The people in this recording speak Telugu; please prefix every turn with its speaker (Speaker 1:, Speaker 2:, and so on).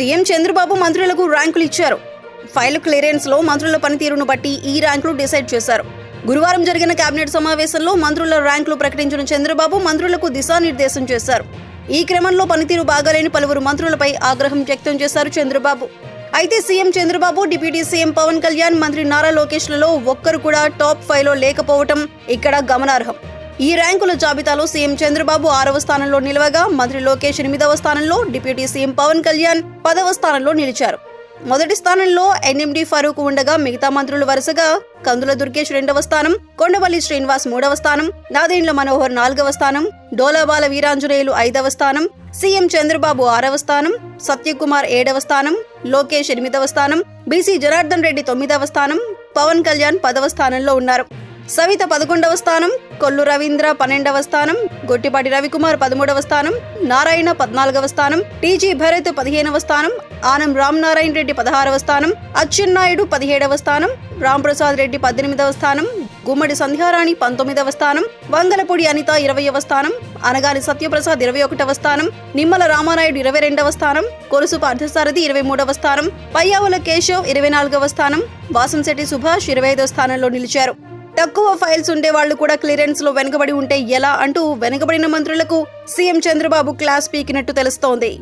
Speaker 1: సీఎం చంద్రబాబు మంత్రులకు ర్యాంకులు ఇచ్చారు. ఫైల్ క్లియరెన్స్లో మంత్రుల పనితీరును బట్టి ఈ ర్యాంకులు డిసైడ్ చేశారు. గురువారం జరిగిన కేబినెట్ సమావేశంలో మంత్రుల ర్యాంకులు ప్రకటించిన చంద్రబాబు మంత్రులకు దిశానిర్దేశం చేశారు. ఈ క్రమంలో పనితీరు బాగాలేని పలువురు మంత్రులపై ఆగ్రహం వ్యక్తం చేశారు చంద్రబాబు. అయితే CM Chandrababu deputy CM Pawan Kalyan మంత్రి నారా లోకేష్లలో ఒక్కరు కూడా టాప్ ఫైవ్లో లేకపోవటం ఇక్కడ గమనార్హం. ఈ ర్యాంకుల జాబితాలో సీఎం చంద్రబాబు ఆరవ స్థానంలో నిలవగా మంత్రి లోకేష్ ఎనిమిదవ స్థానంలో డిప్యూటీ సీఎం పవన్ కళ్యాణ్ పదవ స్థానంలో నిలిచారు. మొదటి స్థానంలో ఎన్ఎండి ఫరూక్ ఉండగా మిగతా మంత్రులు వరుసగా కందుల దుర్గేష్ రెండవ స్థానం కొండవల్లి శ్రీనివాస్ మూడవ స్థానం నాదేండ్ల మనోహర్ నాలుగవ స్థానం డోలాబాల వీరాంజనేయులు ఐదవ స్థానం సీఎం చంద్రబాబు ఆరవ స్థానం సత్యకుమార్ ఏడవ స్థానం లోకేష్ ఎనిమిదవ స్థానం బీసీ జనార్దన్ రెడ్డి తొమ్మిదవ స్థానం పవన్ కళ్యాణ్ పదవ స్థానంలో ఉన్నారు. సవిత పదకొండవ స్థానం కొల్లు రవీంద్ర పన్నెండవ స్థానం గొట్టిపాటి రవికుమార్ పదమూడవ స్థానం నారాయణ పద్నాలుగవ స్థానం టీజీ భరత్ పదిహేనవ స్థానం ఆనం రామనారాయణ రెడ్డి పదహారవ స్థానం అచ్చెన్నాయుడు పదిహేడవ స్థానం రాంప్రసాద్ రెడ్డి పద్దెనిమిదవ స్థానం గుమ్మడి సంధ్యారాణి పంతొమ్మిదవ స్థానం వంగలపూడి అనిత ఇరవయవ స్థానం అనగాని సత్యప్రసాద్ ఇరవై ఒకటవ స్థానం నిమ్మల రామానాయుడు ఇరవై రెండవ స్థానం కొలుసు పార్థసారథి ఇరవై మూడవ స్థానం పయ్యావుల కేశవ్ ఇరవై నాలుగవ స్థానం వాసంశెట్టి సుభాష్ ఇరవై ఐదవ స్థానంలో నిలిచారు. తక్కువ ఫైల్స్ ఉండే వాళ్ళు కూడా క్లియరెన్స్లో వెనుకబడి ఉంటే ఎలా అంటూ వెనుకబడిన మంత్రులకు సీఎం చంద్రబాబు క్లాస్ పీకినట్టు తెలుస్తోంది.